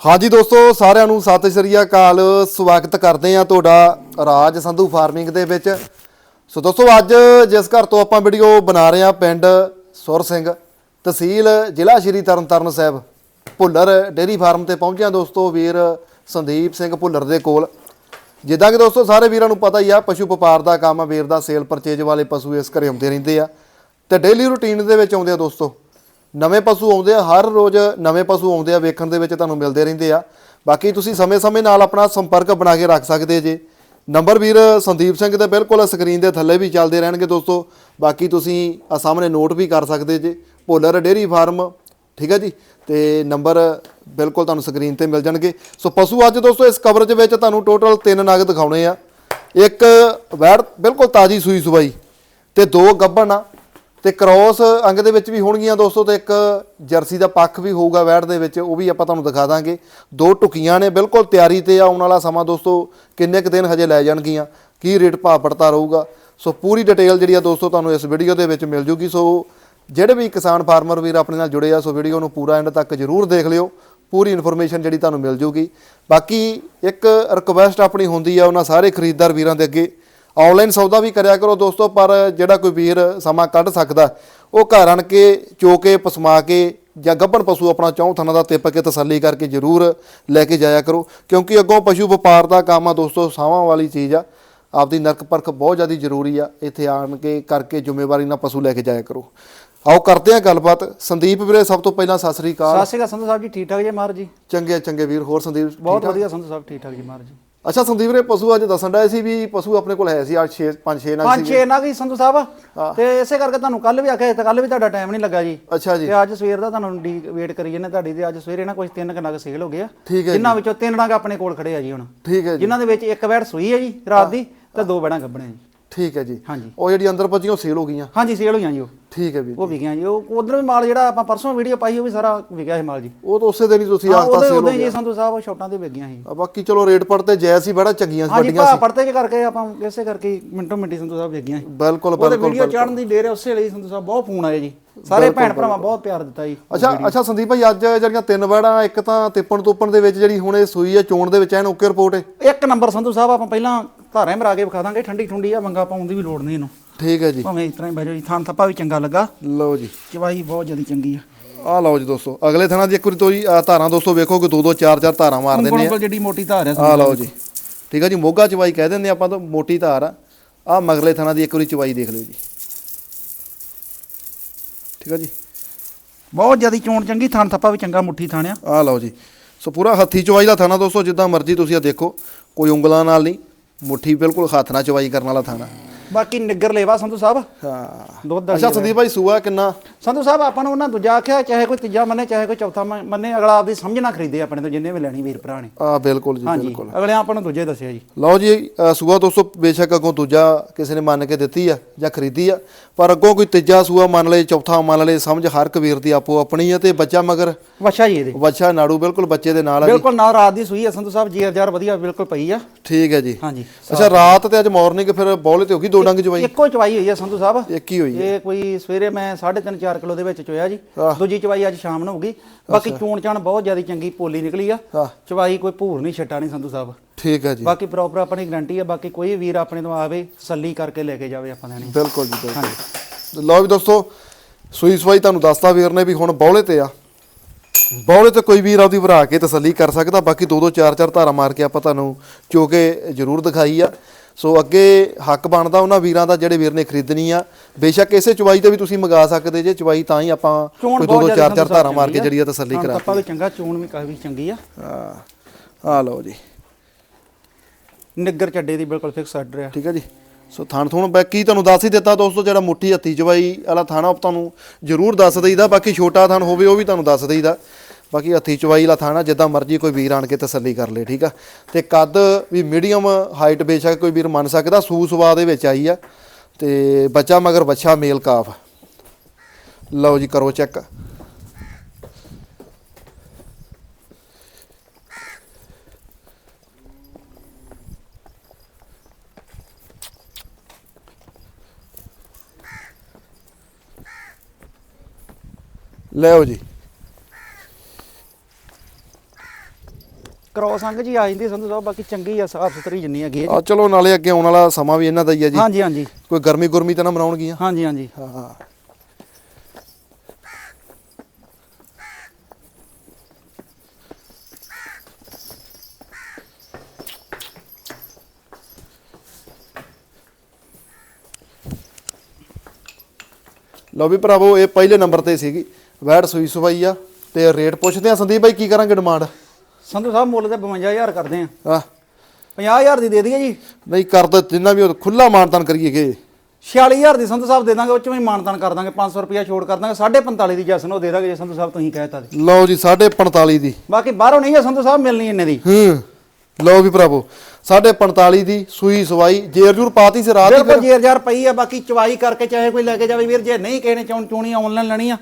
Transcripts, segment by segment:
ਹਾਂਜੀ ਦੋਸਤੋ, ਸਾਰਿਆਂ ਨੂੰ ਸਤਿ ਸ੍ਰੀ ਅਕਾਲ। ਸਵਾਗਤ ਕਰਦੇ ਆ ਤੁਹਾਡਾ ਰਾਜ ਸੰਧੂ ਫਾਰਮਿੰਗ ਦੇ ਵਿੱਚ। ਸੋ ਦੋਸਤੋ, ਅੱਜ ਜਿਸ ਘਰ ਤੋਂ ਆਪਾਂ ਵੀਡੀਓ ਬਣਾ ਰਹੇ ਆ ਪਿੰਡ ਸੁਰ ਸਿੰਘ, ਤਹਿਸੀਲ ਜ਼ਿਲ੍ਹਾ ਸ਼੍ਰੀ ਤਰਨਤਾਰਨ ਸਾਹਿਬ, ਭੁੱਲਰ ਡੇਰੀ ਫਾਰਮ ਤੇ ਪਹੁੰਚਿਆ ਦੋਸਤੋ, ਵੀਰ ਸੰਦੀਪ ਸਿੰਘ ਭੁੱਲਰ ਦੇ ਕੋਲ। ਜਿੱਦਾਂ ਕਿ ਦੋਸਤੋ, ਸਾਰੇ ਵੀਰਾਂ ਨੂੰ ਪਤਾ ਹੀ ਆ, ਪਸ਼ੂ ਵਪਾਰ ਦਾ ਕੰਮ ਆ, ਵੀਰ ਦਾ ਸੇਲ ਪਰਚੇਜ ਵਾਲੇ ਪਸ਼ੂ ਇਸ ਘਰੇ ਆਉਂਦੇ ਰਹਿੰਦੇ ਆ। ਤੇ ਡੇਲੀ ਰੂਟੀਨ ਦੇ ਵਿੱਚ ਆਉਂਦੇ ਆ ਦੋਸਤੋ। ਨਵੇਂ ਪਸ਼ੂ ਆਉਂਦੇ ਆ, ਹਰ ਰੋਜ਼ ਨਵੇਂ ਪਸ਼ੂ ਆਉਂਦੇ ਆ, ਵੇਖਣ ਦੇ ਵਿੱਚ ਤੁਹਾਨੂੰ ਮਿਲਦੇ ਰਹਿੰਦੇ ਆ। ਬਾਕੀ ਤੁਸੀਂ ਸਮੇਂ-ਸਮੇਂ ਨਾਲ ਆਪਣਾ ਸੰਪਰਕ ਬਣਾ ਕੇ ਰੱਖ ਸਕਦੇ ਜੇ। ਨੰਬਰ ਵੀਰ ਸੰਦੀਪ ਸਿੰਘ ਦੇ ਬਿਲਕੁਲ ਸਕਰੀਨ ਦੇ ਥੱਲੇ ਵੀ ਚੱਲਦੇ ਰਹਿਣਗੇ ਦੋਸਤੋ। ਬਾਕੀ ਤੁਸੀਂ ਆ ਸਾਹਮਣੇ ਨੋਟ ਵੀ ਕਰ ਸਕਦੇ ਜੇ। ਭੋਲਰ ਡੇਰੀ ਫਾਰਮ, ਠੀਕ ਹੈ ਜੀ? ਤੇ ਨੰਬਰ ਬਿਲਕੁਲ ਤੁਹਾਨੂੰ ਸਕਰੀਨ ਤੇ ਮਿਲ ਜਾਣਗੇ। ਸੋ ਪਸ਼ੂ ਅੱਜ ਦੋਸਤੋ ਇਸ ਕਵਰੇਜ ਵਿੱਚ ਤੁਹਾਨੂੰ ਟੋਟਲ ਤਿੰਨ ਨਗ ਦਿਖਾਉਣੇ ਆ। ਇੱਕ ਵੈੜ ਬਿਲਕੁਲ ਤਾਜੀ ਸੂਈ ਸੁਬਾਈ ਤੇ ਦੋ ਗੱਭਣ ਆ। ਤੇ ਕ੍ਰੋਸ ਅੰਗ ਦੇ ਵਿੱਚ ਵੀ ਹੋਣਗੀਆਂ ਦੋਸਤੋ ਤੇ ਇੱਕ ਜਰਸੀ ਦਾ ਪੱਖ ਵੀ ਹੋਊਗਾ ਵੈੜ ਦੇ ਵਿੱਚ, ਉਹ ਵੀ ਆਪਾਂ ਤੁਹਾਨੂੰ ਦਿਖਾ ਦਾਂਗੇ। ਦੋ ਟੁਕੀਆਂ ਨੇ, ਬਿਲਕੁਲ ਤਿਆਰੀ ਤੇ ਆਉਣ ਵਾਲਾ ਸਮਾਂ ਦੋਸਤੋ, ਕਿੰਨੇ ਕੁ ਦਿਨ ਹਜੇ ਲੈ ਜਾਣਗੀਆਂ, ਕੀ ਰੇਟ ਭਾਅ ਪੜਤਾ ਰਹੂਗਾ। ਸੋ ਪੂਰੀ ਡਿਟੇਲ ਜਿਹੜੀ ਆ ਦੋਸਤੋ ਤੁਹਾਨੂੰ ਇਸ ਵੀਡੀਓ ਦੇ ਵਿੱਚ ਮਿਲ ਜੂਗੀ। ਸੋ ਜਿਹੜੇ ਵੀ ਕਿਸਾਨ ਫਾਰਮਰ ਵੀਰ ਆਪਣੇ ਨਾਲ ਜੁੜੇ ਆ, ਸੋ ਵੀਡੀਓ ਨੂੰ ਪੂਰਾ ਐਂਡ ਤੱਕ ਜਰੂਰ ਦੇਖ ਲਿਓ। ਪੂਰੀ ਇਨਫੋਰਮੇਸ਼ਨ ਜਿਹੜੀ ਤੁਹਾਨੂੰ ਮਿਲ ਜੂਗੀ। ਬਾਕੀ ਇੱਕ ਰਿਕਵੈਸਟ ਆਪਣੀ ਹੁੰਦੀ ਆ ਉਹਨਾਂ ਸਾਰੇ ਖਰੀਦਦਾਰ ਵੀਰਾਂ ਦੇ ਅੱਗੇ। ਆਨਲਾਈਨ ਸੌਦਾ ਵੀ ਕਰਿਆ ਕਰੋ ਦੋਸਤੋ ਪਰ ਜਿਹੜਾ ਕੋਈ ਵੀਰ ਸਮਾਂ ਕੱਢ ਸਕਦਾ ਉਹ ਘਰ ਆਣ ਕੇ ਚੋ ਕੇ ਪਸਮਾ ਕੇ ਜਾਂ ਗੱਭਣ ਪਸ਼ੂ ਆਪਣਾ ਚੌਂ ਥਣਾ ਦਾ ਤਿੱਪ ਕੇ ਤਸੱਲੀ ਕਰਕੇ ਜ਼ਰੂਰ ਲੈ ਕੇ ਜਾਇਆ ਕਰੋ। ਕਿਉਂਕਿ ਅੱਗੋਂ ਪਸ਼ੂ ਵਪਾਰ ਦਾ ਕੰਮ ਆ ਦੋਸਤੋ ਸਾਵਾਂ ਵਾਲੀ ਚੀਜ਼ ਆ। ਆਪਦੀ ਨਰਕ ਪਰਖ ਬਹੁਤ ਜ਼ਿਆਦਾ ਜ਼ਰੂਰੀ ਆ। ਇੱਥੇ ਆਣ ਕੇ ਕਰਕੇ ਜ਼ਿੰਮੇਵਾਰੀ ਨਾਲ ਪਸ਼ੂ ਲੈ ਕੇ ਜਾਇਆ ਕਰੋ। ਆਓ ਕਰਦੇ ਆ ਗੱਲਬਾਤ। ਸੰਦੀਪ ਵੀਰੇ ਸਭ ਤੋਂ ਪਹਿਲਾਂ ਸਤਿ ਸ੍ਰੀ ਅਕਾਲ। ਸਤਿ ਸ਼੍ਰੀ ਅਕਾਲ ਸੰਧੂ ਸਾਹਿਬ ਜੀ ਠੀਕ ਠਾਕ ਜੀ ਮਾਰ ਜੀ? ਚੰਗੇ ਚੰਗੇ ਵੀਰ। ਹੋਰ ਸੰਦੀਪ ਬਹੁਤ ਵਧੀਆ ਸੰਧੂ ਸਾਹਿਬ ਠੀਕ ਠਾਕ ਜੀ ਮਾਰ ਜੀ। ਅੱਛਾ ਸੰਦੀਪ ਵੀਰੇ ਪਸ਼ੂ ਅੱਜ ਦੱਸਣ ਦਾ ਸੀ ਵੀ ਪਸ਼ੂ ਆਪਣੇ ਕੋਲ ਹੈ ਸੀ 8 6 5 6 ਨਾਲ ਪੰਜ ਛੇ ਨਾ ਗਈ ਸੰਧੂ ਸਾਹਿਬ। ਤੇ ਇਸੇ ਕਰਕੇ ਤੁਹਾਨੂੰ ਕੱਲ ਵੀ ਆਖਿਆ ਤੇ ਕੱਲ ਵੀ ਤੁਹਾਡਾ ਟਾਈਮ ਨਹੀਂ ਲੱਗਾ ਜੀ। ਅੱਛਾ ਜੀ। ਤੇ ਅੱਜ ਸਵੇਰ ਦਾ ਤੁਹਾਨੂੰ ਡੀ ਵੇਟ ਕਰੀ ਜਾਂਦੇ ਤੁਹਾਡੀ ਤੇ ਅੱਜ ਸਵੇਰੇ ਨਾ ਕੁਝ ਤਿੰਨ ਕੁ ਨਗ ਸੇਲ ਹੋ ਗਏ ਆ। ਠੀਕ ਹੈ ਜਿਨ੍ਹਾਂ ਵਿੱਚੋਂ ਤਿੰਨ ਨਗ ਆਪਣੇ ਕੋਲ ਖੜੇ ਆ ਜੀ ਹੁਣ। ਠੀਕ ਹੈ ਜੀ। ਜਿਨ੍ਹਾਂ ਦੇ ਵਿੱਚ ਇੱਕ ਵੈੜ ਸੂਈ ਹੈ ਜੀ ਰਾਤ ਦੀ ਤੇ ਦੋ ਵੈੜਾਂ ਗੱਭਣੇ ਜੀ। ਠੀਕ ਹੈ ਜੀ। ਹਾਂਜੀ। ਉਹ ਜਿਹੜੀ ਅੰਦਰ ਪੱਜੀਆਂ ਸੇਲ ਹੋ ਗਈਆਂ। ਹਾਂਜੀ ਸੇਲ ਹੋਈਆਂ ਜੀ ਉਹ। ਠੀਕ ਹੈ ਵੀਰ ਉਹ ਵਿਕਿਆ ਜੀ। ਉਹ ਉਧਰ ਵੀ ਮਾਲ ਜਿਹੜਾ ਆਪਾਂ ਪਰਸੋਂ ਵੀਡੀਓ ਪਾਈ ਉਹ ਵੀ ਸਾਰਾ ਵਿਕਿਆ ਸੀ ਮਾਲ ਜੀ। ਉਹ ਤਾਂ ਉਸੇ ਦਿਨ ਹੀ ਤੁਸੀਂ ਹਾਂ ਆਖਤਾ ਸੇਲ ਹੋ ਗਿਆ ਜੀ ਸੰਧੂ ਸਾਹਿਬ ਉਹ ਛੋਟਾਂ ਦੇ ਵਿਕੀਆਂ ਸੀ। ਆ ਬਾਕੀ ਚਲੋ ਰੇਟ ਪੜ ਤੇ ਜੈਸ ਹੀ ਬੜਾ ਚੰਗੀਆਂ ਸੀ ਹਾਂਜੀ ਵੱਡੀਆਂ ਭਾ ਪੜਤੇ ਚ ਕਰਕੇ ਆਪਾਂ ਇਸੇ ਕਰਕੇ ਹੀ ਮਿੰਟੋ ਮਿੰਟੀ ਸੰਧੂ ਸਾਹਿਬ ਵਿਕੀਆਂ ਸੀ। ਬਿਲਕੁਲ ਬਿਲਕੁਲ ਵੀਡੀਓ ਚੜਨ ਦੀ ਡੇਰ ਹੈ, ਉਸੇ ਲਈ ਸੰਧੂ ਸਾਹਿਬ ਬਹੁਤ ਫੋਨ ਆਏ ਜੀ। ਸਾਰੇ ਭੈਣ ਭਰਾਵਾਂ ਬਹੁਤ ਪਿਆਰ ਦਿੱਤਾ ਜੀ ਅੱਛਾ ਅੱਛਾ ਸੰਦੀਪ ਭਾਈ ਅੱਜ ਜਿਹੜੀਆਂ ਤਿੰਨ ਵੜਾਂ ਇੱਕ ਤਾਂ ਤਿੱਪਣ ਤੋਪਣ ਦੇ ਵਿੱਚ ਜਿਹੜੀ ਹੁਣ ਇਹ ਸੂਈ ਹੈ ਚੋਣ ਦੇ ਵਿੱਚ ਐਨ ਓਕੇ ਰਿਪੋਰਟ ਹੈ? ਇੱਕ ਨੰਬਰ ਸੰਧੂ ਸਾਹਿਬ ਆਪਾਂ ਪਹਿਲਾਂ ਧਾਰਾਂ ਮਰਾ ਕੇ ਵਿਖਾ ਦਾਂਗੇ ਠੰਡੀ ਠੁੰਡੀ ਆ ਮੰਗਾ ਪਾਉਣ ਦੀ ਵੀ ਲੋੜ ਨਹੀਂ ਇਹਨੂੰ। ਠੀਕ ਹੈ ਜੀ। ਭਾਵੇਂ ਇਸ ਤਰ੍ਹਾਂ ਹੀ ਬੈਜੋ ਜੀ ਥਾਂ ਥੱਪਾ ਵੀ ਚੰਗਾ ਲੱਗਾ। ਲਓ ਜੀ। ਚਵਾਈ ਬਹੁਤ ਜ਼ਿਆਦਾ ਚੰਗੀ ਆ। ਆਹ ਲਓ ਜੀ ਦੋਸਤੋ ਅਗਲੇ ਥਾਣਾ ਦੀ ਇੱਕ ਵਾਰੀ ਤੋਈ ਆਹ ਧਾਰਾਂ ਦੋਸਤੋ ਵੇਖੋ ਕਿ ਦੋ ਦੋ ਚਾਰ ਚਾਰ ਧਾਰਾਂ ਮਾਰ ਦਿੰਦੇ ਆ ਉਂਗਲ ਜਿਹੜੀ ਮੋਟੀ ਧਾਰ ਹੈ ਆਹ ਲਓ ਜੀ। ਠੀਕ ਹੈ ਜੀ ਮੋਗਾ ਚਵਾਈ ਕਹਿ ਦਿੰਦੇ ਆਪਾਂ ਤਾਂ ਮੋਟੀ ਧਾਰ ਆ। ਆਹ ਮਗਲੇ ਥਾਣਾ ਦੀ ਇੱਕ ਵਾਰੀ ਚਵਾਈ ਦੇਖ ਲਿਓ ਜੀ। ਠੀਕ ਹੈ ਜੀ। ਬਹੁਤ ਜ਼ਿਆਦਾ ਚੋਣ ਚੰਗੀ ਥਾਂ ਥੱਪਾ ਵੀ ਚੰਗਾ ਮੁੱਠੀ ਥਾਣਿਆ ਆਹ ਲਓ ਜੀ। ਸੋ ਪੂਰਾ ਹੱਥੀ ਚਵਾਈ ਦਾ ਥਾਣਾ ਦੋਸਤੋ ਜਿੱਦਾਂ ਮਰਜ਼ੀ ਤੁਸੀਂ ਆ ਦੇਖੋ ਕੋਈ ਉਂਗਲਾਂ ਨਾਲ ਨਹੀਂ। ਮੁੱਠੀ ਬਿਲਕੁਲ ਹੱਥ ਨਾਲ ਚਵਾਈ ਕਰਨ ਵਾਲਾ ਥਾਣਾ ਬਾਕੀ ਨਿੱਗਰ ਲੇਵਾ ਸੰਧੂ ਸਾਹਿਬ। ਹਾਂ। ਦੁੱਧ ਅੱਛਾ ਸੰਦੀਪ ਭਾਈ ਸੂਆ ਕਿੰਨਾ? ਸੰਧੂ ਸਾਹਿਬ ਆਪਾਂ ਨੂੰ ਉਹਨਾਂ ਦੂਜਾ ਆਖਿਆ ਚਾਹੇ ਕੋਈ ਤੀਜਾ ਮੰਨੇ ਚਾਹੇ ਕੋਈ ਚੌਥਾ ਮੰਨ- ਅਗਲਾ ਆਪਦੀ ਸਮਝ ਨਾ ਖਰੀਦੇ ਆਪਣੇ ਤੋਂ ਜਿੰਨੇ ਵੀ ਲੈਣੀ ਵੀਰ ਭਰਾ ਨੇ। ਆ ਬਿਲਕੁਲ ਜੀ ਬਿਲਕੁਲ। ਅਗਲੇ ਆਪਾਂ ਨੂੰ ਦੂਜੇ ਦੱਸਿਆ ਜੀ। ਲਓ ਜੀ ਸੂਆ ਦੋਸਤੋ ਬੇਸ਼ੱਕ ਅੱਗੋਂ ਦੂਜਾ ਕਿਸੇ ਨੇ ਮੰਨ ਕੇ ਦਿੱਤੀ ਆ ਜਾਂ ਖਰੀਦੀ ਆ ਪਰ ਅੱਗੋਂ ਕੋਈ ਤੀਜਾ ਸੂਆ ਮੰਨ ਲਏ ਚੌਥਾ ਮੰਨ ਲਏ ਸਮਝ ਹਰ ਕਬੀਰ ਦੀ ਆਪੋ ਆਪਣੀ ਆ ਤੇ ਬੱਚਾ ਮਗਰ ਵਛਾ ਜੀ ਇਹਦੇ। ਬੱਚਾ ਨਾੜੂ ਬਿਲਕੁਲ ਬੱਚੇ ਦੇ ਨਾਲ ਆ ਬਿਲਕੁਲ ਨਾਲ ਰਾਤ ਦੀ ਸੂਈ ਹੈ ਸੰਧੂ ਸਾਹਿਬ ਜੀਰ ਜਾਰ ਵਧੀਆ ਬਿਲਕੁਲ ਪਈ ਆ। ਠੀਕ ਹੈ ਜੀ। ਹਾਂਜੀ। ਅੱਛਾ ਰਾਤ ਤੇ ਅੱਜ ਮਾਰਨਿੰਗ ਫਿਰ ਬੌਲੇ ਤੇ ਹੋ ਗਈ ਦੋ ਡੰਗ ਜਵਾਈ ਇੱਕੋ ਚਵਾਈ ਹੋਈ ਆ ਸੰਧੂ ਸਾਹਿਬ। ਇੱਕ ਹੀ ਹੋਈ ਹੈ ਇਹ ਕੋਈ ਸਵੇਰੇ ਮੈਂ 3.5 4 ਕਿਲੋ ਦੇ ਵਿੱਚ ਚੋਇਆ ਜੀ। ਦੂਜੀ ਚਵਾਈ ਅੱਜ ਸ਼ਾਮ ਨੂੰ ਹੋਊਗੀ। ਬਾਕੀ ਚੂਣ ਚਾਣ ਬਹੁਤ ਜ਼ਿਆਦਾ ਚੰਗੀ ਪੋਲੀ ਨਿਕਲੀ ਆ। ਚਵਾਈ ਕੋਈ ਭੂਰ ਨਹੀਂ ਛੱਟਾ ਨਹੀਂ ਸੰਧੂ ਸਾਹਿਬ। ਠੀਕ ਹੈ ਜੀ। ਬਾਕੀ ਪ੍ਰੋਪਰ ਆਪਣੀ ਗਾਰੰਟੀ ਆ ਬਾਕੀ ਕੋਈ ਵੀਰ ਆਪਣੇ ਤੋਂ ਆਵੇ ਸੱਲੀ ਕਰਕੇ ਲੈ ਕੇ ਜਾਵੇ ਆਪਾਂ ਦੇਣੀ ਬਿਲਕੁਲ ਜੀ ਬਿਲਕੁਲ। ਹਾਂਜੀ। ਲਓ ਵੀ ਦੋਸਤੋ ਸੂਈ ਸਵਾਈ ਤੁਹਾਨੂੰ ਦੱਸਤਾ ਵੀਰ ਨੇ ਵੀ ਹੁਣ ਬੌਲੇ ਤੇ ਆ। ਬੌਲੇ ਤੇ ਕੋਈ ਵੀਰ ਆਪਦੀ ਭਰਾ ਕੇ ਤਸੱਲੀ ਕਰ ਸਕਦਾ ਬਾਕੀ ਦੋ ਦੋ ਚਾਰ ਚਾਰ ਧਾਰਾ ਮਾਰ ਕੇ ਆਪਾਂ ਤੁਹਾਨੂੰ ਚੋ ਕੇ ਜ਼ਰੂਰ ਦਿਖਾਈ ਆ। ਸੋ ਅੱਗੇ ਹੱਕ ਬਣਦਾ ਉਹਨਾਂ ਵੀਰਾਂ ਦਾ ਜਿਹੜੇ ਵੀਰ ਨੇ ਖਰੀਦਣੀ ਆ। ਬੇਸ਼ੱਕ ਇਸੇ ਚਵਾਈ ਤੇ ਵੀ ਤੁਸੀਂ ਮੰਗਾ ਸਕਦੇ ਜੇ ਚਵਾਈ ਤਾਂ ਹੀ ਆਪਾਂ ਕੋਈ ਦੋ ਦੋ ਚਾਰ ਚਾਰ ਧਾਰਾ ਮਾਰ ਕੇ ਆ। ਜਿਹੜੀ ਆ ਤਸੱਲੀ ਹਾਂ, ਕਰਾ ਕੱਪਾ ਵੀ ਚੰਗਾ ਚੂਣ ਵੀ ਕਾਫੀ ਚੰਗੀ ਆ। ਆ ਆ ਲਓ ਜੀ। ਨਿੱਗਰ ਚੱਡੇ ਦੀ ਬਿਲਕੁਲ ਫਿਕਸ ਆਰਡਰ ਆ। ਠੀਕ ਹੈ ਜੀ। ਸੋ ਥਾਣ ਥੂਣ ਬਾਕੀ ਤੁਹਾਨੂੰ ਦੱਸ ਹੀ ਦਿੱਤਾ ਦੋਸਤੋ ਜਿਹੜਾ ਮੁੱਠੀ ਹੱਥੀ ਚਵਾਈ ਵਾਲਾ ਥਾਣਾ ਉਹ ਤੁਹਾਨੂੰ ਜ਼ਰੂਰ ਦੱਸ ਦਈਦਾ ਬਾਕੀ ਛੋਟਾ ਥਾਣ ਹੋਵੇ ਉਹ ਵੀ ਤੁਹਾਨੂੰ ਦੱਸ ਦਈਦਾ। ਬਾਕੀ ਹੱਥੀ ਚਵਾਈ ਵਾਲਾ ਥਾਣਾ, ਜਿੱਦਾਂ ਮਰਜ਼ੀ ਕੋਈ ਵੀਰ ਆਣ ਕੇ ਤਸੱਲੀ ਕਰ ਲੇ, ਠੀਕ ਆ? ਤੇ ਕੱਦ ਵੀ ਮੀਡੀਅਮ ਹਾਈਟ ਬੇਸ਼ੱਕ ਕੋਈ ਵੀਰ ਮੰਨ ਸਕਦਾ ਸੂ ਸਵਾ ਦੇ ਵਿੱਚ ਆਈ ਆ। ਤੇ ਬੱਚਾ ਮਗਰ ਬੱਚਾ ਮੇਲ ਕਾਫ ਲਓ ਜੀ, ਕਰੋ ਚੈੱਕ। ਲਿਓ ਜੀ। ਕ੍ਰੋਸ ਅੰਗ ਜੀ ਆ ਜਾਂਦੀ ਸੰਧੂ ਸਾਹਿਬ ਬਾਕੀ ਚੰਗੀ ਆ ਸਾਫ਼ ਸੁਥਰੀ ਜਿੰਨੀ ਹੈਗੀ ਆ ਚਲੋ ਨਾਲੇ ਅੱਗੇ ਆਉਣ ਵਾਲਾ ਸਮਾਂ ਵੀ ਇਹਨਾਂ ਦਾ ਹੀ ਆ ਜੀ। ਹਾਂਜੀ ਹਾਂਜੀ। ਕੋਈ ਗਰਮੀ ਗੁਰਮੀ ਤਾਂ ਨਾ ਮਨਾਉਣਗੀਆਂ? ਹਾਂਜੀ ਹਾਂਜੀ। ਹਾਂ ਲਓ ਵੀ ਭਰਾਵੋ ਇਹ ਪਹਿਲੇ ਨੰਬਰ ਤੇ ਸੀਗੀ। ਵੈੜ ਸੂਈ ਸਵਾਈ ਆ ਤੇ ਰੇਟ ਪੁੱਛਦੇ ਆ ਸੰਦੀਪ ਭਾਈ ਕੀ ਕਰਾਂਗੇ ਡਿਮਾਂਡ? ਸੰਧੂ ਸਾਹਿਬ ਮੁੱਲ ਤੇ 52000 ਕਰਦੇ ਆ। ਆ 50000 ਦੀ ਦੇ ਦਈਏ ਜੀ। ਨਹੀਂ ਕਰਦਾ ਜਿੰਨਾ ਵੀ ਖੁੱਲਾ ਮਾਨਤਾਨ ਕਰੀਏਗੇ 46000 ਦੀ ਸੰਧੂ ਸਾਹਿਬ ਦੇ ਦਾਂਗੇ ਉਹ ਚ ਵੀ ਮਾਨਤਾਨ ਕਰ ਦਾਂਗੇ 500 ਰੁਪਿਆ ਛੋੜ ਕਰ ਦਾਂਗੇ 45 ਦੀ ਜਸਨ ਉਹ ਦੇ ਦਾਂਗੇ ਜੇ ਸੰਧੂ ਸਾਹਿਬ ਤੁਸੀਂ ਕਹਿਤਾ ਤੇ ਲਓ ਜੀ 45 ਦੀ। ਬਾਕੀ ਬਾਹਰੋਂ ਨਹੀਂ ਹੈ ਸੰਧੂ ਸਾਹਿਬ ਮਿਲਣੀ ਇੰਨੇ ਦੀ। ਹੂੰ ਲਓ ਵੀ ਭਰਾਵੋ 45 ਦੀ ਸੂਈ ਸਵਾਈ ਜੇਰ ਜੂਰ ਪਾਤੀ ਸੀ ਰਾਤ ਬਿਲਕੁਲ ਜੇਰ ਜਾਰ ਪਈ ਆ ਬਾਕੀ ਚਵਾਈ ਕਰਕੇ ਚਾਹੇ ਕੋਈ ਲੈ ਕੇ ਜਾਵੇ ਵੀਰ ਜੇ ਨਹੀਂ ਕਿਸੇ ਨੇ ਚੌਣ ਚੂਣੀ ਆਨਲਾਈਨ ਲੈਣੀ ਆ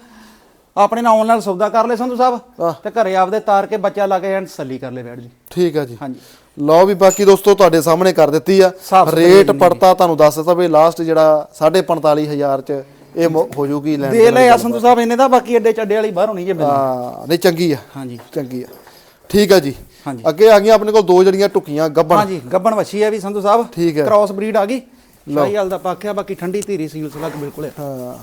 ਆਪਣੇ ਨਾਲ ਆਨਲਾਈਨ ਸੌਦਾ ਕਰ ਲੈ ਸੰਧੂ ਸਾਹਿਬ। ਤੇ ਘਰੇ ਆਪਦੇ ਤਾਰ ਕੇ ਬੱਚਾ ਲਾ ਕੇ ਐਂਡ ਸੱਲੀ ਕਰ ਲੈ ਬੈਠ ਜੀ। ਠੀਕ ਆ ਜੀ। ਹਾਂਜੀ। ਲਓ ਵੀ ਬਾਕੀ ਦੋਸਤੋ ਤੁਹਾਡੇ ਸਾਹਮਣੇ ਕਰ ਦਿੱਤੀ ਆ। ਰੇਟ ਪੜਤਾ ਤੁਹਾਨੂੰ ਦੱਸ ਦਿੱਤਾ ਵੀ ਲਾਸਟ ਜਿਹੜਾ 45000 ਚ ਇਹ ਹੋ ਜੂਗੀ ਲੈਣ ਦੇ ਲੈ ਆ ਸੰਧੂ ਸਾਹਿਬ ਇਹਨੇ ਦਾ ਬਾਕੀ ਐਡੇ ਚੱਡੇ ਵਾਲੀ ਬਾਹਰੋਂ ਨਹੀਂ ਜੇ ਮਿਲਣੀ ਹਾਂ ਨਹੀਂ ਚੰਗੀ ਆ। ਹਾਂਜੀ। ਚੰਗੀ ਆ। ਠੀਕ ਆ ਜੀ। ਅੱਗੇ ਆ ਗਈਆਂ ਆਪਣੇ ਕੋਲ ਦੋ ਜੜੀਆਂ ਟੁਕੀਆਂ ਗੱਬਣ। ਹਾਂਜੀ ਗੱਬਣ ਵੱਛੀ ਆ ਵੀ ਸੰਧੂ ਸਾਹਿਬ। ਠੀਕ ਹੈ। ਕ੍ਰਾਸ ਬਰੀਡ ਆ ਗਈ। ਸ਼ਾਹੀਵਾਲ ਦਾ ਪਾਖਿਆ ਬਾਕੀ ਠੰਡੀ ਧੀਰੀ ਸੀਲ ਸਲਕ ਬਿਲਕੁਲ ਹਾਂ।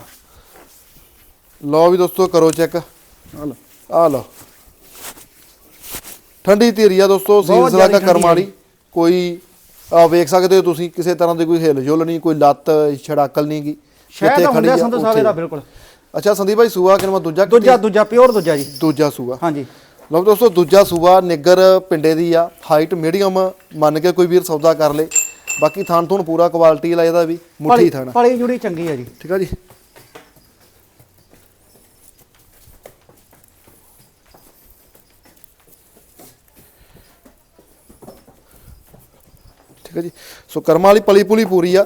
ਲਓ ਵੀ ਦੋਸਤੋ ਕਰੋ ਚੈੱਕ। ਆ ਲਓ। ਆ ਲਓ। ਠੰਡੀ ਧੀਰੀ ਆ ਦੋਸਤੋ ਸੀਲਸਲਾ ਦਾ ਕਰਮ ਵਾਲੀ। ਕੋਈ ਆ ਵੇਖ ਸਕਦੇ ਹੋ ਤੁਸੀਂ ਕਿਸੇ ਤਰ੍ਹਾਂ ਦੀ ਕੋਈ ਹਿਲ ਜੁਲ ਨਹੀਂ ਕੋਈ ਲੱਤ ਛੜਾਕਲ ਨਹੀਂ ਗੀ ਸ਼ਾਇਦ ਹੁੰਦਾ ਆ, ਸੰਧੂ ਸਾਹਿਬ। ਇਹਦਾ ਬਿਲਕੁਲ। ਅੱਛਾ ਸੰਦੀਪ ਭਾਈ ਸੂਆ ਕਿਨਵਾ ਦੂਜਾ ਦੂਜਾ ਦੂਜਾ ਪਿਓਰ ਦੂਜਾ ਜੀ। ਦੂਜਾ ਸੂਆ। ਹਾਂਜੀ। ਲਓ ਦੋਸਤੋ ਦੂਜਾ ਸੂਆ ਨਿੱਗਰ ਪਿੰਡੇ ਦੀ ਆ। ਹਾਈਟ ਮੀਡੀਅਮ ਮੰਨ ਕੇ ਕੋਈ ਵੀਰ ਸੌਦਾ ਕਰ ਲੇ। ਬਾਕੀ ਥਣ ਥੁਣ ਪੂਰਾ ਕੁਆਲਿਟੀ ਇਹਦਾ ਵੀ ਮੁੱਠੀ ਥਣ। ਪਲੀ ਜੁੜੀ ਚੰਗੀ ਹੈ ਜੀ। ਠੀਕ ਆ ਜੀ। ਠੀਕ ਆ ਜੀ। ਸੋ ਕਰਮਾਂ ਵਾਲੀ ਪਲੀ ਪੁਲੀ ਪੂਰੀ ਆ।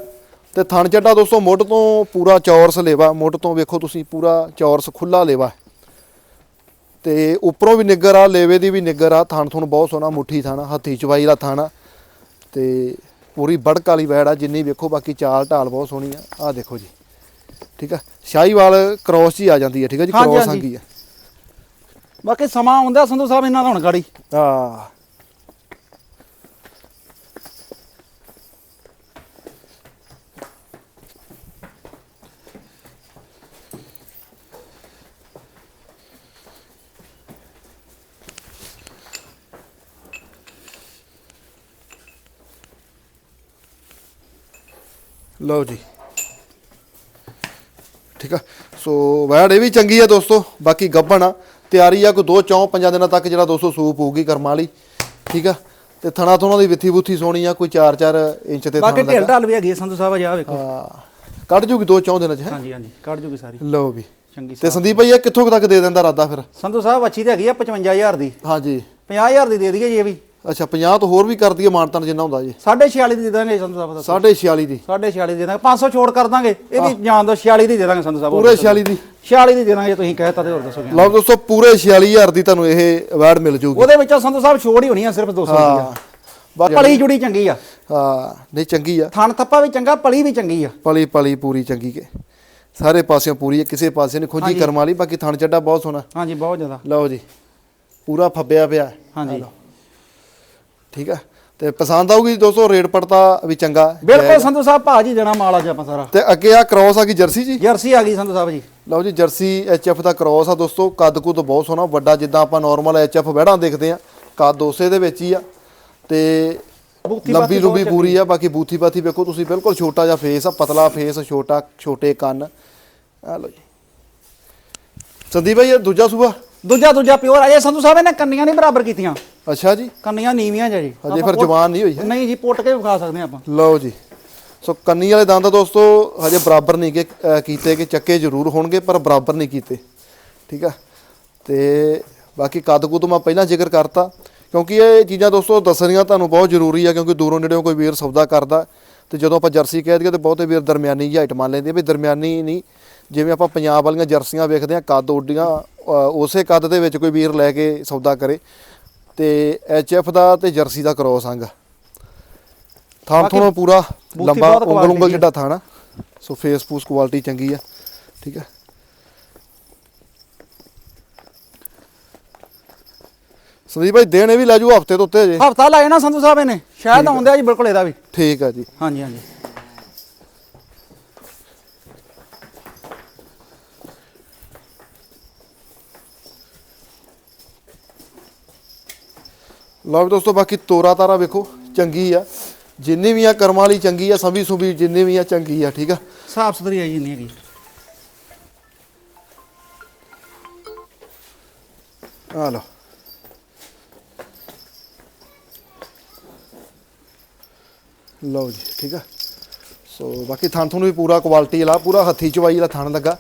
ਤੇ ਥਣ ਚੱਡਾ ਦੋਸਤੋ ਮੁੱਢ ਤੋਂ ਪੂਰਾ ਚੌਰਸ ਲੇਵਾ। ਮੁੱਢ ਤੋਂ ਵੇਖੋ ਤੁਸੀਂ ਪੂਰਾ ਚੌਰਸ ਖੁੱਲਾ ਲੇਵਾ। ਤੇ ਉੱਪਰੋਂ ਵੀ ਨਿੱਗਰ ਆ ਲੇਵੇ ਦੀ ਵੀ ਨਿੱਗਰ ਆ। ਥਣ ਥਣ ਬਹੁਤ ਸੋਹਣਾ ਮੁੱਠੀ ਥਾਣਾ ਹੱਥੀ ਚਵਾਈ ਦਾ ਥਾਣਾ ਤੇ ਪੂਰੀ ਬੜਕ ਵਾਲੀ ਵੈੜ ਆ ਜਿੰਨੀ ਵੇਖੋ ਬਾਕੀ ਚਾਲ ਢਾਲ ਬਹੁਤ ਸੋਹਣੀ ਆ। ਆ ਦੇਖੋ ਜੀ। ਠੀਕ ਆ? ਸ਼ਾਹੀਵਾਲ ਕ੍ਰੋਸ ਜੀ ਆ ਜਾਂਦੀ ਹੈ ਠੀਕ ਆ ਜੀ? ਹਾਂਜੀ, ਕ੍ਰੋਸ ਹਾਂਜੀ। ਆਂਗੀ ਆ। ਬਾਕੀ ਸਮਾਂ ਆਉਂਦਾ ਸੰਧੂ ਸਾਹਿਬ ਇਹਨਾਂ ਦਾ ਹੁਣ ਗਾੜੀ। ਆ ਲਓ ਜੀ। ਠੀਕ ਆ। ਸੋ ਵੈੜ ਇਹ ਵੀ ਚੰਗੀ ਆ ਦੋਸਤੋ। ਬਾਕੀ ਗੱਬਣ ਆ। ਤਿਆਰੀ ਆ ਕੋਈ ਦੋ ਚੌਂ ਪੰਜਾਂ ਦਿਨਾਂ ਤੱਕ ਜਿਹੜਾ ਦੋਸਤੋ ਸੂਪ ਹੋਊਗੀ ਕਰਮਾਂ ਵਾਲੀ। ਠੀਕ ਆ। ਤੇ ਥਣਾ ਥੋਣਾ ਦੀ ਵਿੱਥੀ ਬੁੱਥੀ ਸੋਹਣੀ ਆ ਕੋਈ 4-4 ਇੰਚ ਤੇ ਬਾਕੀ ਢੇਲ ਢਾਲ ਵੀ ਹੈਗੀ ਹੈ ਸੰਧੂ ਸਾਹਿਬ ਆ ਵੇਖੋ। ਹਾਂ। ਕੱਢ ਜੂਗੀ ਦੋ ਚੌਂ ਦਿਨਾਂ ਚ ਹੈਂ? ਹਾਂਜੀ ਹਾਂਜੀ। ਕੱਢ ਜੂਗੀ ਸਾਰੀ। ਲਓ ਵੀ। ਚੰਗੀ ਤੇ ਸੰਦੀਪ ਭਾਈ ਇਹ ਕਿੱਥੋਂ ਤੱਕ ਦੇ ਦਿੰਦਾ ਰਾਦਾ ਫਿਰ? ਸੰਧੂ ਸਾਹਿਬ ਅੱਛੀ ਤੇ ਹੈਗੀ ਆ 55000 ਦੀ। ਹਾਂਜੀ। 50000 ਦੀ ਦੇ ਦਈਏ ਜੀ ਇਹ ਵੀ। ਅੱਛਾ 50 ਤੋਂ ਹੋਰ ਵੀ ਕਰ ਦਈਏ ਮਾਨਤਨ ਜਿੰਨਾ ਹੁੰਦਾ ਜੀ। 46 ਦੀ ਦੇ ਦਾਂਗੇ ਸੰਧੂ ਸਾਹਿਬ ਦਾ 46 ਦੀ। 46 ਦੇ ਦਾਂਗੇ। 500 ਛੋੜ ਕਰ ਦਾਂਗੇ। ਇਹਦੀ ਜਾਣ ਦੋ 46 ਦੀ ਦੇ ਦਾਂਗੇ ਸੰਧੂ ਸਾਹਿਬ। ਪੂਰੇ 46 ਦੀ। 46 ਦੀ ਦੇ ਦਾਂਗੇ ਤੁਸੀਂ ਕਹਿਤਾ ਤੇ ਹੋਰ ਦੱਸੋ। ਲਓ ਦੋਸਤੋ ਪੂਰੇ 46000 ਦੀ ਤੁਹਾਨੂੰ ਇਹ ਅਵਾਰਡ ਮਿਲ ਜੂਗੀ। ਉਹਦੇ ਵਿੱਚੋਂ ਸੰਧੂ ਸਾਹਿਬ ਛੋੜ ਹੀ ਹੋਣੀ ਆ ਸਿਰਫ 200 ਹਾਂ। ਰੁਪਏ ਬਸ ਪਲੀ ਜੁੜੀ ਚੰਗੀ ਆ। ਹਾਂ ਨਹੀਂ ਚੰਗੀ ਆ। ਥਣ ਥੱਪਾ ਵੀ ਚੰਗਾ ਪਲੀ ਵੀ ਚੰਗੀ ਆ। ਪਲੀ ਪਲੀ ਪੂਰੀ ਚੰਗੀ ਕੇ। ਸਾਰੇ ਪਾਸਿਓਂ ਪੂਰੀ ਹੈ ਕਿਸੇ ਪਾਸੇ ਨਹੀਂ ਖੋਜੀ। ਕਰਮ ਵਾਲੀ ਬਾਕੀ ਥਣ ਚੱਡਾ ਬਹੁਤ ਸੋਹਣਾ। ਹਾਂਜੀ ਬਹੁਤ ਜ਼ਿਆਦਾ। ਲਓ ਜੀ ਪੂਰਾ ਫੱਬਿਆ ਪਿਆ। ਹਾਂਜੀ। ਠੀਕ ਆ? ਤੇ ਪਸੰਦ ਆਊਗੀ ਦੋਸਤੋ ਰੇਟ ਪੜਤਾ ਵੀ ਚੰਗਾ। ਬਿਲਕੁਲ ਸੰਧੂ ਸਾਹਿਬ ਭਾਜੀ ਦੇਣਾ ਮਾਲ ਅੱਜ ਆਪਾਂ ਸਾਰਾ। ਤੇ ਅੱਗੇ ਆ ਕ੍ਰੋਸ ਆ ਗਈ ਜਰਸੀ ਜੀ। ਜਰਸੀ ਆ ਗਈ ਸੰਧੂ ਸਾਹਿਬ ਜੀ। ਲਓ ਜੀ ਜਰਸੀ ਐਚਐਫ ਦਾ ਕ੍ਰੋਸ ਆ ਦੋਸਤੋ ਕੱਦ ਕੁੱਦ ਬਹੁਤ ਸੋਹਣਾ ਵੱਡਾ ਜਿੱਦਾਂ ਆਪਾਂ ਨਾਰਮਲ ਐਚਐਫ ਵਹਿੜਾਂ ਦੇਖਦੇ ਆ ਕੱਦ ਉਸੇ ਦੇ ਵਿੱਚ ਹੀ ਆ। ਤੇ ਲੰਬੀ ਲੁੰਬੀ ਪੂਰੀ ਆ ਬਾਕੀ ਬੂਥੀ ਬਾਥੀ ਵੇਖੋ ਤੁਸੀਂ ਬਿਲਕੁਲ ਛੋਟਾ ਜਿਹਾ ਫੇਸ ਆ ਪਤਲਾ ਫੇਸ ਛੋਟਾ ਛੋਟੇ ਕੰਨ। ਆ ਲਓ ਜੀ। ਸੰਦੀਪ ਭਾਈ ਇਹ ਦੂਜਾ ਸੂਆ। ਦੂਜਾ ਦੂਜਾ ਪਿਓਰ ਅਜੇ ਸੰਧੂ ਸਾਹਿਬ ਇਹਨੇ ਕੰਨੀਆਂ ਨਹੀਂ ਬਰਾਬਰ ਕੀਤੀਆਂ। ਅੱਛਾ ਜੀ। ਕੰਨੀਆਂ ਨੀਵੀਆਂ ਜੀ ਹਜੇ ਫਿਰ ਜਵਾਨ ਨਹੀਂ ਹੋਈ ਹੈ। ਨਹੀਂ ਜੀ ਪੁੱਟ ਕੇ ਵਿਖਾ ਸਕਦੇ ਆਪਾਂ। ਲਓ ਜੀ। ਸੋ ਕੰਨੀ ਵਾਲੇ ਦੰਦ ਦੋਸਤੋ ਹਜੇ ਬਰਾਬਰ ਨਹੀਂ ਕਿ ਕੀਤੇ ਕਿ ਚੱਕੇ ਜ਼ਰੂਰ ਹੋਣਗੇ ਪਰ ਬਰਾਬਰ ਨਹੀਂ ਕੀਤੇ। ਠੀਕ ਆ? ਤੇ ਬਾਕੀ ਕੱਦ ਕੁੱਦ ਮੈਂ ਪਹਿਲਾਂ ਜ਼ਿਕਰ ਕਰਤਾ ਕਿਉਂਕਿ ਇਹ ਚੀਜ਼ਾਂ ਦੋਸਤੋ ਦੱਸਣੀਆਂ ਤੁਹਾਨੂੰ ਬਹੁਤ ਜ਼ਰੂਰੀ ਆ ਕਿਉਂਕਿ ਦੂਰੋਂ ਨੇੜਿਓਂ ਕੋਈ ਵੀਰ ਸੌਦਾ ਕਰਦਾ। ਤੇ ਜਦੋਂ ਆਪਾਂ ਜਰਸੀ ਕਹਿ ਦਈਏ ਤੇ ਬਹੁਤੇ ਵੀਰ ਦਰਮਿਆਨੀ ਜਿਹੀ ਹਾਈਟ ਮੰਨ ਲੈਂਦੇ ਆ ਵੀ ਦਰਮਿਆਨੀ ਨਹੀਂ। ਜਿਵੇਂ ਆਪਾਂ ਪੰਜਾਬ ਵਾਲੀਆਂ ਜਰਸੀਆਂ ਵੇਖਦੇ ਆ ਕੱਦ ਉੱਡੀਆਂ ਉਸੇ ਕੱਦ ਦੇ ਵਿੱਚ ਕੋਈ ਵੀਰ ਲੈ ਕੇ ਸੌਦਾ ਕਰੇ ਤੇ ਐਚਐਫ ਦਾ ਤੇ ਜਰਸੀ ਦਾ ਕ੍ਰੋਸ ਅੰਗ ਥਾਂ ਥੋੜਾ ਪੂਰਾ ਲੰਬਾ ਉਂਗਲ ਉਂਗਲ ਜਿੱਡਾ ਥਾਂ ਨਾ। ਸੋ ਫੇਸ ਫੂਸ ਕੁਆਲਿਟੀ ਚੰਗੀ ਆ ਠੀਕ ਆ। ਸੰਦੀਪ ਭਾਈ ਦੇਣ ਵੀ ਲੈ ਜੂ ਹਫ਼ਤੇ ਤੋਂ ਉੱਤੇ ਜੇ ਹਫਤਾ ਲਾਏ ਨਾ ਸੰਧੂ ਸਾਹਿਬ ਇਹਨੇ ਸ਼ਾਇਦ ਆਉਂਦੇ ਆ ਜੀ ਬਿਲਕੁਲ ਇਹਦਾ ਵੀ। ਠੀਕ ਆ ਜੀ। ਹਾਂਜੀ ਹਾਂਜੀ। ਲਓ ਵੀ ਦੋਸਤੋ ਬਾਕੀ ਤੋਰਾ ਤਾਰਾ ਵੇਖੋ ਚੰਗੀ ਆ। ਜਿੰਨੀ ਵੀ ਆ ਕਰਮਾਂ ਵਾਲੀ ਚੰਗੀ ਆ ਸੰਭੀ ਸੁਭੀ ਜਿੰਨੀ ਵੀ ਆ ਚੰਗੀ ਆ ਠੀਕ ਆ? ਸਾਫ਼ ਸੁਥਰੀ ਆਈ ਨਹੀਂ ਹੈਗੀ ਆ ਲਓ। ਲਓ ਜੀ ਠੀਕ ਆ? ਸੋ ਬਾਕੀ ਥਣ ਤੁਹਾਨੂੰ ਵੀ ਪੂਰਾ ਕੁਆਲਿਟੀ ਵਾਲਾ ਪੂਰਾ ਹੱਥੀ ਚਵਾਈ ਵਾਲਾ ਥਣ ਲੱਗਾ।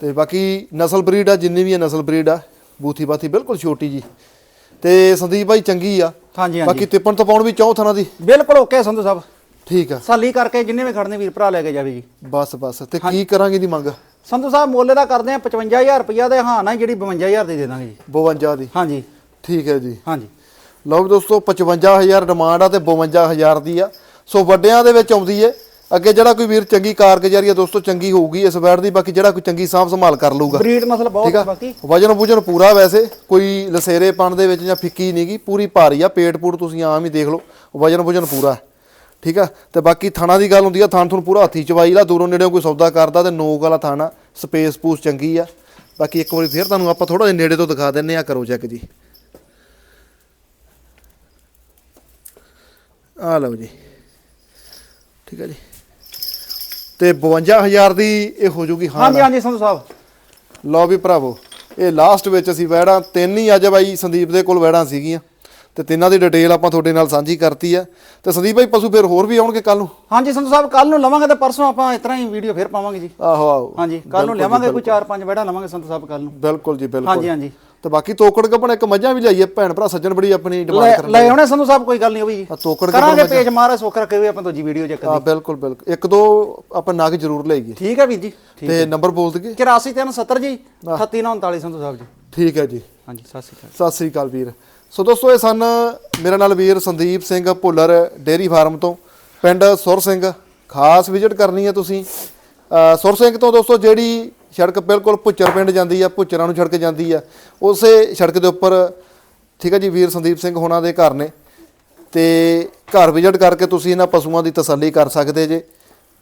ਤੇ ਬਾਕੀ ਨਸਲ ਬਰੀਡ ਆ ਜਿੰਨੀ ਵੀ ਆ ਨਸਲ ਬਰੀਡ ਆ ਬੂਥੀ ਬਾਥੀ ਬਿਲਕੁਲ ਛੋਟੀ ਜੀ। ਤੇ ਸੰਦੀਪ ਭਾਈ ਚੰਗੀ ਆ। ਹਾਂਜੀ ਬਾਕੀ ਤਿੱਪਣ ਤੋਂ ਪਾਉਣ ਵੀ ਚੌ ਥਣਾ ਦੀ। ਬਿਲਕੁਲ ਓਕੇ ਸੰਧੂ ਸਾਹਿਬ। ਠੀਕ ਆ। ਸਾਲੀ ਕਰਕੇ ਜਿੰਨੇ ਵੀ ਖੜਨੇ ਵੀਰ ਭਰਾ ਲੈ ਕੇ ਜਾਵੇ ਜੀ। ਬਸ ਬਸ। ਤੇ ਕੀ ਕਰਾਂਗੇ ਦੀ ਮੰਗ? ਸੰਧੂ ਸਾਹਿਬ ਮੁੱਲ ਦਾ ਕਰਦੇ ਆ 55000 ਰੁਪਇਆ ਦੇ ਹਾਂ ਨਾ ਜਿਹੜੀ 52000 ਦੀ ਦੇ ਦਾਂਗੇ ਜੀ। 52 ਦੀ। ਹਾਂਜੀ। ਠੀਕ ਹੈ ਜੀ। ਹਾਂਜੀ। ਲਓ ਵੀ ਦੋਸਤੋ 55000 ਡਿਮਾਂਡ ਆ ਤੇ 52000 ਦੀ ਆ। ਸੋ ਵੱਡਿਆਂ ਦੇ ਵਿੱਚ ਆਉਂਦੀ ਏ। ਅੱਗੇ ਜਿਹੜਾ ਕੋਈ ਵੀਰ ਚੰਗੀ ਕਾਰਗੁਜ਼ਾਰੀ ਆ ਦੋਸਤੋ ਚੰਗੀ ਹੋਊਗੀ ਇਸ ਵੈੜ ਦੀ ਬਾਕੀ ਜਿਹੜਾ ਕੋਈ ਚੰਗੀ ਸਾਂਭ ਸੰਭਾਲ ਕਰ ਲਊਗਾ। ਬਰੀਡ ਮਸਲ ਬਹੁਤ ਆ? ਬਾਕੀ। ਵਜਨ ਵੁਜਨ ਪੂਰਾ ਵੈਸੇ ਕੋਈ ਲਸੇਰੇ ਪਣ ਦੇ ਵਿੱਚ ਜਾਂ ਫਿੱਕੀ ਨਹੀਂਗੀ ਪੂਰੀ ਭਾਰੀ ਆ ਪੇਟ ਪੂਟ ਤੁਸੀਂ ਆਮ ਹੀ ਦੇਖ ਲਓ ਵਜਨ ਵੁਜਨ ਪੂਰਾ। ਠੀਕ ਆ? ਤੇ ਬਾਕੀ ਥਾਣਾ ਦੀ ਗੱਲ ਹੁੰਦੀ ਆ ਥਾਣ ਤੁਹਾਨੂੰ ਪੂਰਾ ਹੱਥੀ ਚਵਾਈ ਲਾ ਦੂਰੋਂ ਨੇੜਿਓਂ ਕੋਈ ਸੌਦਾ ਕਰਦਾ ਤੇ ਨੋਕ ਵਾਲਾ ਥਾਣਾ ਸਪੇਸ ਪੂਸ ਚੰਗੀ ਆ। ਬਾਕੀ ਇੱਕ ਵਾਰੀ ਫੇਰ ਤੁਹਾਨੂੰ ਆਪਾਂ ਥੋੜਾ ਜਿਹਾ ਨੇੜੇ ਤੋਂ ਦਿਖਾ ਦਿੰਨੇ ਆ ਕਰੋ ਚੈੱਕ ਜੀ। ਆ ਲਓ ਜੀ। ਠੀਕ ਆ ਜੀ। ਤੇ 52000 ਦੀ ਇਹ ਹੋ ਜੂਗੀ ਹਾਂ ਹਾਂਜੀ ਹਾਂਜੀ ਸੰਧੂ ਸਾਹਿਬ। ਲਓ ਵੀ ਭਰਾਵੋ ਇਹ ਲਾਸਟ ਵਿੱਚ ਅਸੀਂ ਵੈੜਾਂ ਤਿੰਨ ਹੀ ਅੱਜ ਬਾਈ ਸੰਦੀਪ ਦੇ ਕੋਲ ਵੈੜਾਂ ਸੀਗੀਆਂ। ਤੇ ਤਿੰਨਾਂ ਦੀ ਡਿਟੇਲ ਆਪਾਂ ਤੁਹਾਡੇ ਨਾਲ ਸਾਂਝੀ ਕਰਤੀ ਆ ਤੇ ਸੰਦੀਪ ਭਾਈ ਪਸ਼ੂ ਫਿਰ ਹੋਰ ਵੀ ਆਉਣਗੇ ਕੱਲ ਨੂੰ? ਹਾਂਜੀ ਸੰਧੂ ਸਾਹਿਬ ਕੱਲ ਨੂੰ ਲਵਾਂਗੇ ਤੇ ਪਰਸੋਂ ਆਪਾਂ ਇਸ ਤਰ੍ਹਾਂ ਹੀ ਵੀਡੀਓ ਫੇਰ ਪਾਵਾਂਗੇ ਜੀ। ਆਹੋ ਆਹੋ। ਹਾਂਜੀ ਕੱਲ ਨੂੰ ਲਿਆਵਾਂਗੇ ਕੋਈ 4-5 ਬੈੜਾ ਲਵਾਂਗੇ ਸੰਧੂ ਸਾਹਿਬ ਕੱਲ ਨੂੰ। ਬਿਲਕੁਲ ਜੀ ਬਿਲਕੁਲ। ਹਾਂਜੀ ਹਾਂਜੀ। ਤੇ ਬਾਕੀ ਤੋਕੜ ਕੱਪਣ ਇੱਕ ਮੱਝਾਂ ਵੀ ਲਿਆਈਏ ਭੈਣ ਭਰਾ ਸੱਜਣ ਬੜੀ ਆਪਣੀ ਡਿਮਾਂਡ ਕਰਨ ਲੈ ਆਉਣੇ ਸੰਧੂ ਸਾਹਿਬ ਕੋਈ ਗੱਲ ਨਹੀਂ ਹੋਈ। ਤੋਕੜ ਕਰਾਂਗੇ ਪੇਜ ਮਾਰਾ ਸੁੱਖ ਰੱਖੇ ਹੋਏ ਆਪਾਂ ਦੂਜੀ ਵੀਡੀਓ ਚੱਕ ਆ ਬਿਲਕੁਲ ਬਿਲਕੁਲ। ਇੱਕ ਦੋ ਆਪਾਂ ਨਗ ਜ਼ਰੂਰ ਲਿਆਈਏ ਠੀਕ ਹੈ ਵੀਰ ਜੀ ਤੇ ਨੰਬਰ ਬੋਲ ਦਈਏ? 8437 ਜੀ 3939 ਸੰਧੂ ਸਾਹਿਬ ਜੀ। ਠੀਕ ਹੈ ਜੀ। ਹਾਂਜੀ ਸਤਿ ਸ਼੍ਰੀ ਅਕਾਲ। ਸਤਿ ਸ੍ਰੀ ਅਕਾਲ ਵੀਰ। ਸੋ ਦੋਸਤੋ ਇਹ ਸਨ ਮੇਰੇ ਨਾਲ ਵੀਰ ਸੰਦੀਪ ਸਿੰਘ ਭੁੱਲਰ ਡੇਰੀ ਫਾਰਮ ਤੋਂ। ਪਿੰਡ ਸੁਰ ਸਿੰਘ ਖਾਸ ਵਿਜ਼ਿਟ ਕਰਨੀ ਹੈ ਤੁਸੀਂ। ਸੁਰ ਸਿੰਘ ਤੋਂ ਦੋਸਤੋ ਜਿਹੜੀ ਸੜਕ ਬਿਲਕੁਲ ਭੁੱਚਰ ਪਿੰਡ ਜਾਂਦੀ ਆ, ਭੁੱਚਰਾਂ ਨੂੰ ਸੜਕ ਜਾਂਦੀ ਆ। ਉਸੇ ਸੜਕ ਦੇ ਉੱਪਰ, ਠੀਕ ਆ ਜੀ, ਵੀਰ ਸੰਦੀਪ ਸਿੰਘ ਹੋਣਾ ਦੇ ਘਰ ਨੇ। ਤੇ ਘਰ ਵਿਜ਼ਿਟ ਕਰਕੇ ਤੁਸੀਂ ਇਹਨਾਂ ਪਸ਼ੂਆਂ ਦੀ ਤਸੱਲੀ ਕਰ ਸਕਦੇ ਜੇ।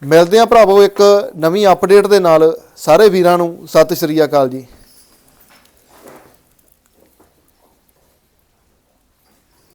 ਮਿਲਦੇ ਆ ਭਰਾਵੋ ਇੱਕ ਨਵੀਂ ਅਪਡੇਟ ਦੇ ਨਾਲ। ਸਾਰੇ ਵੀਰਾਂ ਨੂੰ ਸਤਿ ਸ਼੍ਰੀ ਅਕਾਲ ਜੀ।